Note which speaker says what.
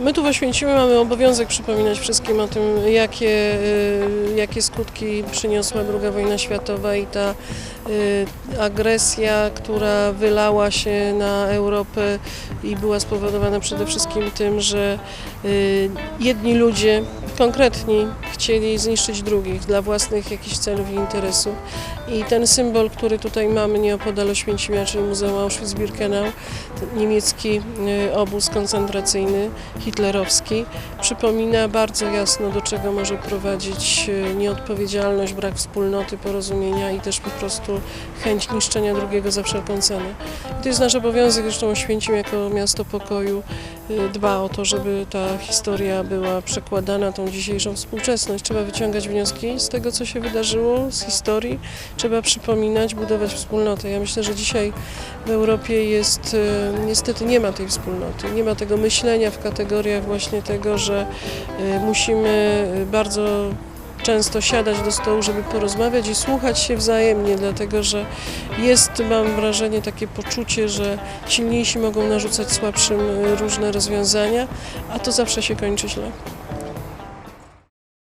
Speaker 1: My tu w Oświęcimiu mamy obowiązek przypominać wszystkim o tym, jakie, y, jakie skutki przyniosła II wojna światowa i ta y, agresja, która wylała się na Europę i była spowodowana przede wszystkim tym, że y, jedni ludzie, konkretni, chcieli zniszczyć drugich dla własnych jakichś celów i interesów. I ten symbol, który tutaj mamy nieopodal Oświęcimia, czyli Muzeum Auschwitz-Birkenau, niemiecki obóz koncentracyjny, hitlerowski, przypomina bardzo jasno, do czego może prowadzić y, nieodpowiedzialność, brak wspólnoty, porozumienia i też po prostu chęć niszczenia drugiego za wszelką cenę. I to jest nasz obowiązek, zresztą Oświęcim jako miasto pokoju y, dba o to, żeby ta historia była przekładana tą dzisiejszą współczesność. Trzeba wyciągać wnioski z tego, co się wydarzyło, z historii. Trzeba przypominać, budować wspólnotę. Ja myślę, że dzisiaj w Europie jest, y, niestety nie ma tej wspólnoty. Nie ma tego myślenia w kategoriach właśnie tego, że y, musimy y, bardzo często siadać do stołu, żeby porozmawiać i słuchać się wzajemnie, dlatego że jest, mam wrażenie, takie poczucie, że silniejsi mogą narzucać słabszym y, różne rozwiązania, a to zawsze się kończy źle.